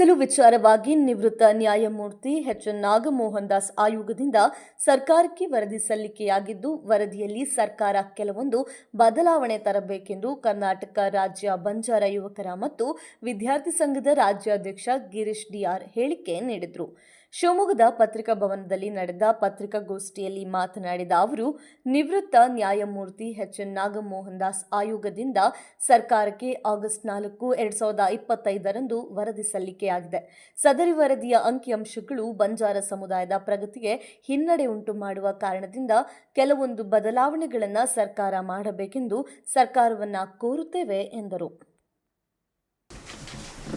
ಮೀಸಲು ವಿಚಾರವಾಗಿ ನಿವೃತ್ತ ನ್ಯಾಯಮೂರ್ತಿ ಎಚ್ ನಾಗಮೋಹನ್ ದಾಸ್ ಆಯೋಗದಿಂದ ಸರ್ಕಾರಕ್ಕೆ ವರದಿ ಸಲ್ಲಿಕೆಯಾಗಿದ್ದು, ವರದಿಯಲ್ಲಿ ಸರ್ಕಾರ ಕೆಲವೊಂದು ಬದಲಾವಣೆ ತರಬೇಕೆಂದು ಕರ್ನಾಟಕ ರಾಜ್ಯ ಬಂಜಾರ ಯುವಕರ ಮತ್ತು ವಿದ್ಯಾರ್ಥಿ ಸಂಘದ ರಾಜ್ಯಾಧ್ಯಕ್ಷ ಗಿರೀಶ್ ಡಿಆರ್ ಹೇಳಿಕೆ ನೀಡಿದರು. ಶಿವಮೊಗ್ಗದ ಪತ್ರಿಕಾ ಭವನದಲ್ಲಿ ನಡೆದ ಪತ್ರಿಕಾಗೋಷ್ಠಿಯಲ್ಲಿ ಮಾತನಾಡಿದ ಅವರು, ನಿವೃತ್ತ ನ್ಯಾಯಮೂರ್ತಿ ಎಚ್. ಎನ್. ನಾಗಮೋಹನ್ ದಾಸ್ ಆಯೋಗದಿಂದ ಸರ್ಕಾರಕ್ಕೆ ಆಗಸ್ಟ್ ನಾಲ್ಕು, ಎರಡ್ ಸಾವಿರದ ಇಪ್ಪತ್ತೈದರಂದು ವರದಿ ಸಲ್ಲಿಕೆಯಾಗಿದೆ. ಸದರಿ ವರದಿಯ ಅಂಕಿಅಂಶಗಳು ಬಂಜಾರ ಸಮುದಾಯದ ಪ್ರಗತಿಗೆ ಹಿನ್ನಡೆ ಉಂಟು ಮಾಡುವ ಕಾರಣದಿಂದ ಕೆಲವೊಂದು ಬದಲಾವಣೆಗಳನ್ನು ಸರ್ಕಾರ ಮಾಡಬೇಕೆಂದು ಸರ್ಕಾರವನ್ನು ಕೋರುತ್ತೇವೆ ಎಂದರು.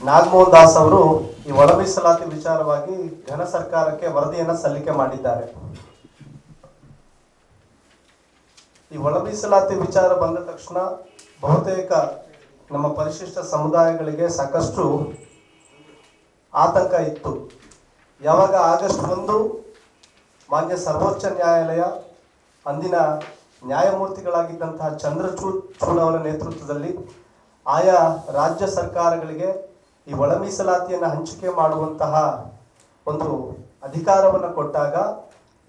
ನಾಗಮೋಹನ್ ದಾಸ್ ಅವರು ಈ ಒಳ ಮೀಸಲಾತಿ ವಿಚಾರವಾಗಿ ಘನ ಸರ್ಕಾರಕ್ಕೆ ವರದಿಯನ್ನು ಸಲ್ಲಿಕೆ ಮಾಡಿದ್ದಾರೆ. ಈ ಒಳ ಮೀಸಲಾತಿ ವಿಚಾರ ಬಂದ ತಕ್ಷಣ ಬಹುತೇಕ ನಮ್ಮ ಪರಿಶಿಷ್ಟ ಸಮುದಾಯಗಳಿಗೆ ಸಾಕಷ್ಟು ಆತಂಕ ಇತ್ತು. ಯಾವಾಗ ಆಗಸ್ಟ್ ಒಂದು ಮಾನ್ಯ ಸರ್ವೋಚ್ಚ ನ್ಯಾಯಾಲಯ ಅಂದಿನ ನ್ಯಾಯಮೂರ್ತಿಗಳಾಗಿದ್ದಂತಹ ಚಂದ್ರಚೂಡ್ ಚೂಡ್ ಅವರ ನೇತೃತ್ವದಲ್ಲಿ ಆಯಾ ರಾಜ್ಯ ಸರ್ಕಾರಗಳಿಗೆ ಈ ಒಳ ಮೀಸಲಾತಿಯನ್ನು ಹಂಚಿಕೆ ಮಾಡುವಂತಹ ಒಂದು ಅಧಿಕಾರವನ್ನು ಕೊಟ್ಟಾಗ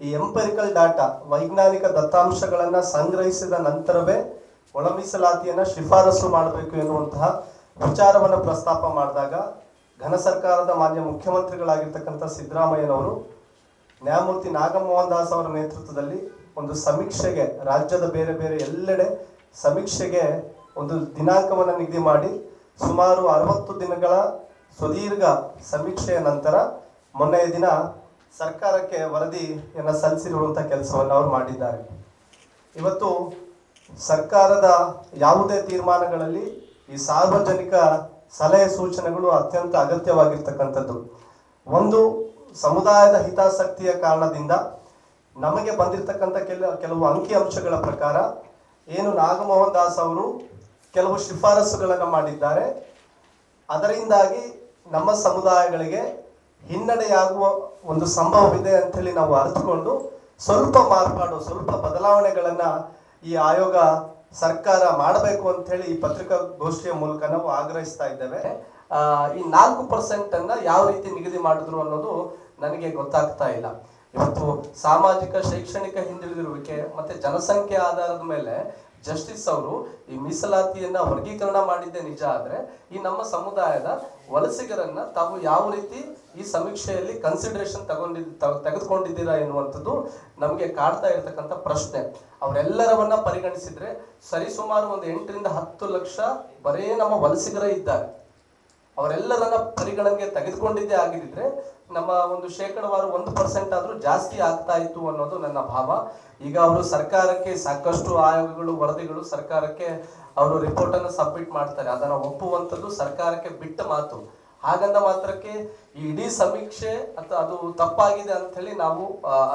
ಈ ಎಂಪೆರಿಕಲ್ ಡಾಟಾ ವೈಜ್ಞಾನಿಕ ದತ್ತಾಂಶಗಳನ್ನು ಸಂಗ್ರಹಿಸಿದ ನಂತರವೇ ಒಳ ಮೀಸಲಾತಿಯನ್ನು ಶಿಫಾರಸು ಮಾಡಬೇಕು ಎನ್ನುವಂತಹ ವಿಚಾರವನ್ನು ಪ್ರಸ್ತಾಪ ಮಾಡಿದಾಗ ಘನ ಸರ್ಕಾರದ ಮಾನ್ಯ ಮುಖ್ಯಮಂತ್ರಿಗಳಾಗಿರ್ತಕ್ಕಂಥ ಸಿದ್ದರಾಮಯ್ಯನವರು, ನ್ಯಾಯಮೂರ್ತಿ ನಾಗಮೋಹನ್ ದಾಸ್ ಅವರ ನೇತೃತ್ವದಲ್ಲಿ ಒಂದು ಸಮೀಕ್ಷೆಗೆ, ರಾಜ್ಯದ ಬೇರೆ ಬೇರೆ ಎಲ್ಲೆಡೆ ಸಮೀಕ್ಷೆಗೆ ಒಂದು ದಿನಾಂಕವನ್ನು ನಿಗದಿ ಮಾಡಿ ಸುಮಾರು ಅರವತ್ತು ದಿನಗಳ ಸುದೀರ್ಘ ಸಮೀಕ್ಷೆಯ ನಂತರ ಮೊನ್ನೆಯ ದಿನ ಸರ್ಕಾರಕ್ಕೆ ವರದಿಯನ್ನು ಸಲ್ಲಿಸಿರುವಂಥ ಕೆಲಸವನ್ನು ಅವರು ಮಾಡಿದ್ದಾರೆ. ಇವತ್ತು ಸರ್ಕಾರದ ಯಾವುದೇ ತೀರ್ಮಾನಗಳಲ್ಲಿ ಈ ಸಾರ್ವಜನಿಕ ಸಲಹೆ ಸೂಚನೆಗಳು ಅತ್ಯಂತ ಅಗತ್ಯವಾಗಿರ್ತಕ್ಕಂಥದ್ದು. ಒಂದು ಸಮುದಾಯದ ಹಿತಾಸಕ್ತಿಯ ಕಾರಣದಿಂದ ನಮಗೆ ಬಂದಿರತಕ್ಕಂಥ ಕೆಲ, ಕೆಲವು ಅಂಕಿಅಂಶಗಳ ಪ್ರಕಾರ, ಏನು ನಾಗಮೋಹನ್ ದಾಸ್ ಅವರು ಕೆಲವು ಶಿಫಾರಸುಗಳನ್ನು ಮಾಡಿದ್ದಾರೆ. ಅದರಿಂದಾಗಿ ನಮ್ಮ ಸಮುದಾಯಗಳಿಗೆ ಹಿನ್ನಡೆಯಾಗುವ ಒಂದು ಸಂಭವವಿದೆ ಅಂತೇಳಿ ನಾವು ಅರ್ಥಕೊಂಡು ಸ್ವಲ್ಪ ಮಾರ್ಪಾಡು, ಸ್ವಲ್ಪ ಬದಲಾವಣೆಗಳನ್ನು ಈ ಆಯೋಗ ಸರ್ಕಾರ ಮಾಡಬೇಕು ಅಂತ ಹೇಳಿ ಈ ಪತ್ರಿಕಾಗೋಷ್ಠಿಯ ಮೂಲಕ ನಾವು ಆಗ್ರಹಿಸ್ತಾ ಇದ್ದೇವೆ. ಈ ನಾಲ್ಕು ಪರ್ಸೆಂಟ್ ಅನ್ನ ಯಾವ ರೀತಿ ನಿಗದಿ ಮಾಡಿದ್ರು ಅನ್ನೋದು ನನಗೆ ಗೊತ್ತಾಗ್ತಾ ಇಲ್ಲ. ಇವತ್ತು ಸಾಮಾಜಿಕ, ಶೈಕ್ಷಣಿಕ ಹಿಂದುಳಿದಿರುವಿಕೆ ಮತ್ತೆ ಜನಸಂಖ್ಯೆ ಆಧಾರದ ಮೇಲೆ ಜಸ್ಟಿಸ್ ಅವರು ಈ ಮೀಸಲಾತಿಯನ್ನ ವರ್ಗೀಕರಣ ಮಾಡಿದ್ದೆ ನಿಜ ಆದ್ರೆ, ಈ ನಮ್ಮ ಸಮುದಾಯದ ವಲಸಿಗರನ್ನ ತಾವು ಯಾವ ರೀತಿ ಈ ಸಮೀಕ್ಷೆಯಲ್ಲಿ ಕನ್ಸಿಡರೇಷನ್ ತಗೊಂಡಿದ್ ತೆಗೆದುಕೊಂಡಿದ್ದೀರಾ ಎನ್ನುವಂಥದ್ದು ನಮಗೆ ಕಾಡ್ತಾ ಇರತಕ್ಕಂಥ ಪ್ರಶ್ನೆ. ಅವರೆಲ್ಲರವನ್ನ ಪರಿಗಣಿಸಿದ್ರೆ ಸರಿಸುಮಾರು ಒಂದು ಎಂಟರಿಂದ ಹತ್ತು ಲಕ್ಷ ಬರೇ ನಮ್ಮ ವಲಸಿಗರೇ ಇದ್ದಾರೆ. ಅವರೆಲ್ಲರನ್ನ ಪರಿಗಣನೆಗೆ ತೆಗೆದುಕೊಂಡಿದ್ದೇ ಆಗಿದ್ರೆ ನಮ್ಮ ಒಂದು ಶೇಕಡವಾರು ಒಂದು ಪರ್ಸೆಂಟ್ ಆದ್ರೂ ಜಾಸ್ತಿ ಆಗ್ತಾ ಇತ್ತು ಅನ್ನೋದು ನನ್ನ ಭಾವ. ಈಗ ಅವರು ಸರ್ಕಾರಕ್ಕೆ ಸಾಕಷ್ಟು ಆಯೋಗಗಳು, ವರದಿಗಳು ಸರ್ಕಾರಕ್ಕೆ ಅವರು ರಿಪೋರ್ಟ್ ಅನ್ನು ಸಬ್ಮಿಟ್ ಮಾಡ್ತಾರೆ. ಅದನ್ನ ಒಪ್ಪುವಂಥದ್ದು ಸರ್ಕಾರಕ್ಕೆ ಬಿಟ್ಟ ಮಾತು. ಹಾಗಂದ ಮಾತ್ರಕ್ಕೆ ಈ ಇಡೀ ಸಮೀಕ್ಷೆ ಅಥವಾ ಅದು ತಪ್ಪಾಗಿದೆ ಅಂತ ಹೇಳಿ ನಾವು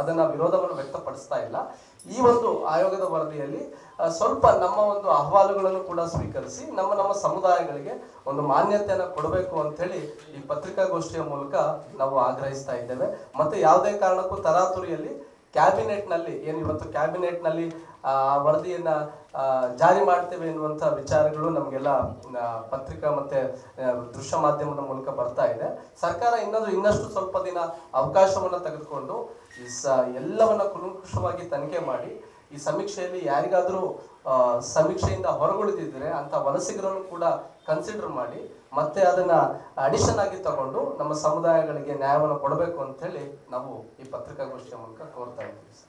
ಅದನ್ನ ವಿರೋಧವನ್ನು ವ್ಯಕ್ತಪಡಿಸ್ತಾ ಇಲ್ಲ. ಈ ಒಂದು ಆಯೋಗದ ವರದಿಯಲ್ಲಿ ಸ್ವಲ್ಪ ನಮ್ಮ ಒಂದು ಅಹವಾಲುಗಳನ್ನು ಕೂಡ ಸ್ವೀಕರಿಸಿ, ನಮ್ಮ ನಮ್ಮ ಸಮುದಾಯಗಳಿಗೆ ಒಂದು ಮಾನ್ಯತೆಯನ್ನು ಕೊಡಬೇಕು ಅಂತ ಹೇಳಿ ಈ ಪತ್ರಿಕಾಗೋಷ್ಠಿಯ ಮೂಲಕ ನಾವು ಆಗ್ರಹಿಸ್ತಾ ಇದ್ದೇವೆ. ಮತ್ತೆ ಯಾವುದೇ ಕಾರಣಕ್ಕೂ ತರಾತುರಿಯಲ್ಲಿ ಕ್ಯಾಬಿನೆಟ್ನಲ್ಲಿ ಏನು ಇವತ್ತು ಕ್ಯಾಬಿನೆಟ್ನಲ್ಲಿ ಆ, ವರದಿಯನ್ನ ಜಾರಿ ಮಾಡ್ತೇವೆ ಎನ್ನುವಂತ ವಿಚಾರಗಳು ನಮಗೆಲ್ಲ ಪತ್ರಿಕಾ ಮತ್ತೆ ದೃಶ್ಯ ಮಾಧ್ಯಮದ ಮೂಲಕ ಬರ್ತಾ ಇದೆ. ಸರ್ಕಾರ ಇನ್ನೊಂದು ಇನ್ನಷ್ಟು ಸ್ವಲ್ಪ ದಿನ ಅವಕಾಶವನ್ನ ತೆಗೆದುಕೊಂಡು ಎಲ್ಲವನ್ನ ಕುಲಂಕುಷವಾಗಿ ತನಿಖೆ ಮಾಡಿ, ಈ ಸಮೀಕ್ಷೆಯಲ್ಲಿ ಯಾರಿಗಾದ್ರೂ ಸಮೀಕ್ಷೆಯಿಂದ ಹೊರಗುಳಿದಿದ್ರೆ ಅಂತ ವಲಸಿಗರನ್ನು ಕೂಡ ಕನ್ಸಿಡರ್ ಮಾಡಿ, ಮತ್ತೆ ಅದನ್ನ ಅಡಿಷನ್ ಆಗಿ ತಗೊಂಡು ನಮ್ಮ ಸಮುದಾಯಗಳಿಗೆ ನ್ಯಾಯವನ್ನು ಕೊಡಬೇಕು ಅಂತ ಹೇಳಿ ನಾವು ಈ ಪತ್ರಿಕಾಗೋಷ್ಠಿಯ ಮೂಲಕ ಕೋರ್ತಾ ಇದ್ದೀವಿ